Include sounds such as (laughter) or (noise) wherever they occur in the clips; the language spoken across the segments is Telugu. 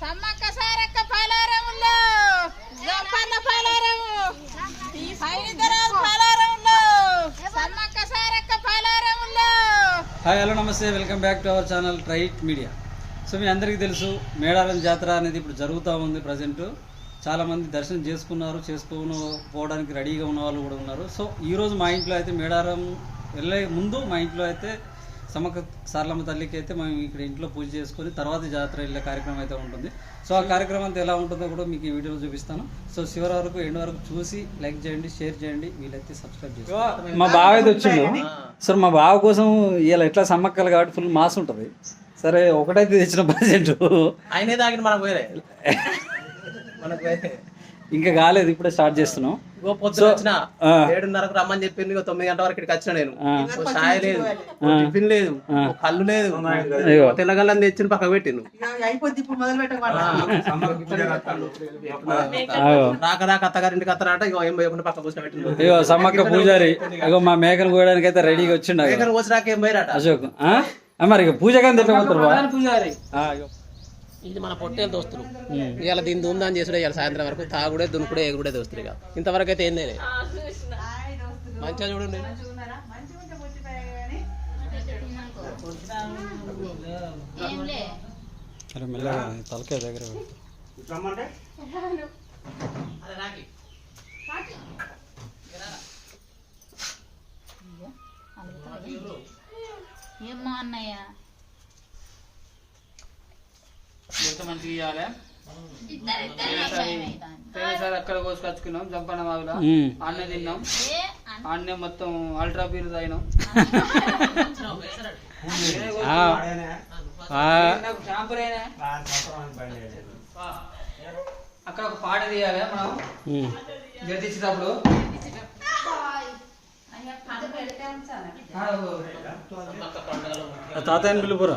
సమ్మక్క సారక్క పలారములో. గొప్పన్న పలారము. హైదరాబాద్ పలారములో. సమ్మక్క సారక్క పలారములో. హాయ్ హలో నమస్తే. Welcome back to our channel trait media. So మీ అందరికీ తెలుసు మేడారం జాతర అనేది ఇప్పుడు జరుగుతూ ఉంది ప్రజెంట్ చాలామంది దర్శనం చేసుకున్నారు చేసుకుని పోవడానికి రెడీగా ఉన్న వాళ్ళు కూడా ఉన్నారు. సో ఈరోజు మా ఇంట్లో అయితే మేడారం వెళ్ళే ముందు మా ఇంట్లో అయితే సమక సార్లమ్మ తల్లికి అయితే మేము ఇక్కడ ఇంట్లో పూజ చేసుకొని తర్వాత జాతర వెళ్ళే కార్యక్రమం అయితే ఉంటుంది. సో ఆ కార్యక్రమం అంతా ఎలా ఉంటుందో కూడా మీకు ఈ వీడియోలో చూపిస్తాను. సో చివరి వరకు ఎండ్ వరకు చూసి లైక్ చేయండి షేర్ చేయండి వీలైతే సబ్స్క్రైబ్ చేయండి మా బావ అయితే వచ్చిండు. సరే మా బావ కోసం ఇలా ఎట్లా సమ్మక్కలు కాబట్టి ఫుల్ మాస్ ఉంటుంది. సరే ఒకటైతే తెచ్చిన ప్రజెంట్ ఆయనే తాగిన మనకు వేరే (laughs) మనకు వేరే ఇంకా కాలేదు ఇప్పుడే స్టార్ట్ చేస్తున్నాం. ఇగో పొద్దున వచ్చిన ఆ. ఏడున్నరకు రమ్మని చెప్పింది ఇగో తొమ్మిది గంటల వరకు ఇక్కడికి వచ్చిన నేను. ఓ చాయ్ లేదు ఓ టిఫిన్ లేదు ఓ కళ్ళు లేదు. ఓ తెల్లగల్లని తెచ్చిన పక్క పెట్టిండు. ఆగో. రాక రాక అత్తగారింటికి అత్తరాట ఇగో ఏం పోయకుండా పక్క కూర్చొని పెట్టిండు. సమ్మక్క పూజారి మా మేకను కోయడానికి అయితే రెడీగా వచ్చిండు. ఎక్కడ వచ్చినాక ఏం పోయారట? అశోక్ మరి ఇక పూజ కానీ పూజారి. ఇది మన పొట్టేలు దోస్తులు. ఇవాళ దీని దుందని చేసుడే ఇవాళ సాయంత్రం వరకు తాగుడే దునుకుడే ఎగుడే దోస్తులు ఇక. ఇంతవరకు అయితే ఏందే మంచిగా చూడండి. అరే మెల్లగా తలకాయ దగ్గర పెట్టు. ఏమో అన్నయ్య? ఎంత మంచిగా ఇవ్వాలి పోయినసారి అక్కడ కోసుకొచ్చుకున్నాం జంపన్న బావిలో? ఉమ్. అన్నే తిన్నాం. అన్నే? మొత్తం అల్ట్రా బీర్ తాగినాం. అక్కడ ఒక పాట తీయాలి మనం. ఉమ్. జడిచేటప్పుడు ఆ తాతయ్యని పిలుపురా.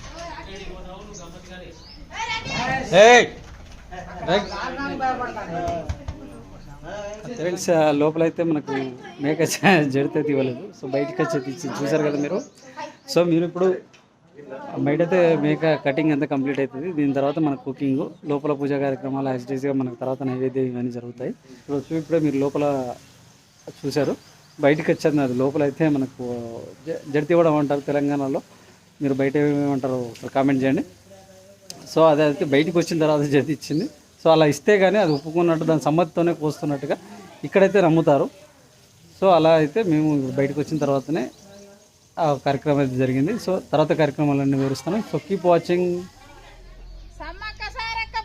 ఫ్రెండ్స్ ఆ లోపల అయితే మనకు మేక జడితే తీయలేదు. సో బయటకు వచ్చి తీసి చూసారు కదా మీరు? సో మీరు ఇప్పుడు బయట అయితే మేక కటింగ్ అంతా కంప్లీట్ అవుతుంది దీని తర్వాత మన కుకింగ్ లోపల పూజా కార్యక్రమాలు యాజిటీస్గా మనకు తర్వాత నైవేద్యం ఇవన్నీ జరుగుతాయి. ఇప్పుడు ఇప్పుడే మీరు లోపల చూశారు. బయటకు వచ్చేది అది లోపల అయితే మనకు జ- జడితి కూడా అంటారు తెలంగాణలో. మీరు బయట ఏమంటారు? కామెంట్ చేయండి. సో అది అయితే బయటికి వచ్చిన తర్వాత జతి ఇచ్చింది. సో అలా ఇస్తే కానీ అది ఒప్పుకున్నట్టు దాని సమ్మతితోనే కోస్తున్నట్టుగా ఇక్కడైతే నమ్ముతారు. సో అలా అయితే మేము బయటకు వచ్చిన తర్వాతనే ఆ కార్యక్రమం అయితే జరిగింది. సో తర్వాత కార్యక్రమాలన్నీ వివరిస్తాను. So keep watching Sammakka Sarakka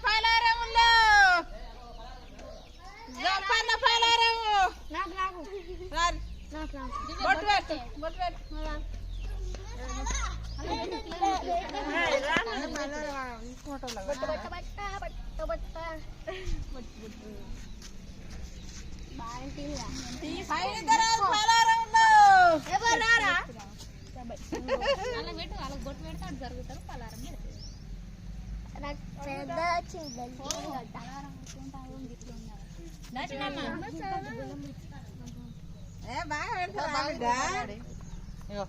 పలారములో గొప్పన్న పలారము రారు. బొట్టు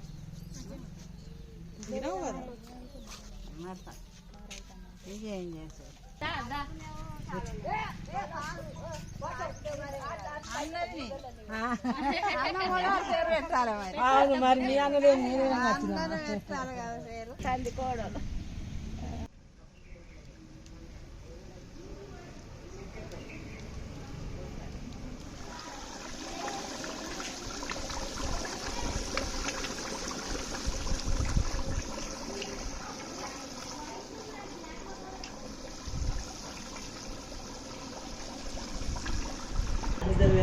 హైదరాబాద్ పలారములో ఏ బిడ్డ? మరి. మీ అన్నదే నేనే అది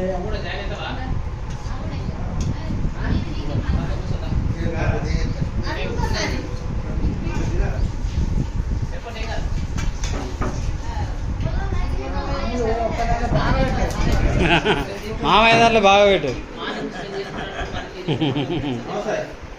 (laughs) మామయ్య దాంట్లో బాగా పెట్టు. (laughs) (laughs)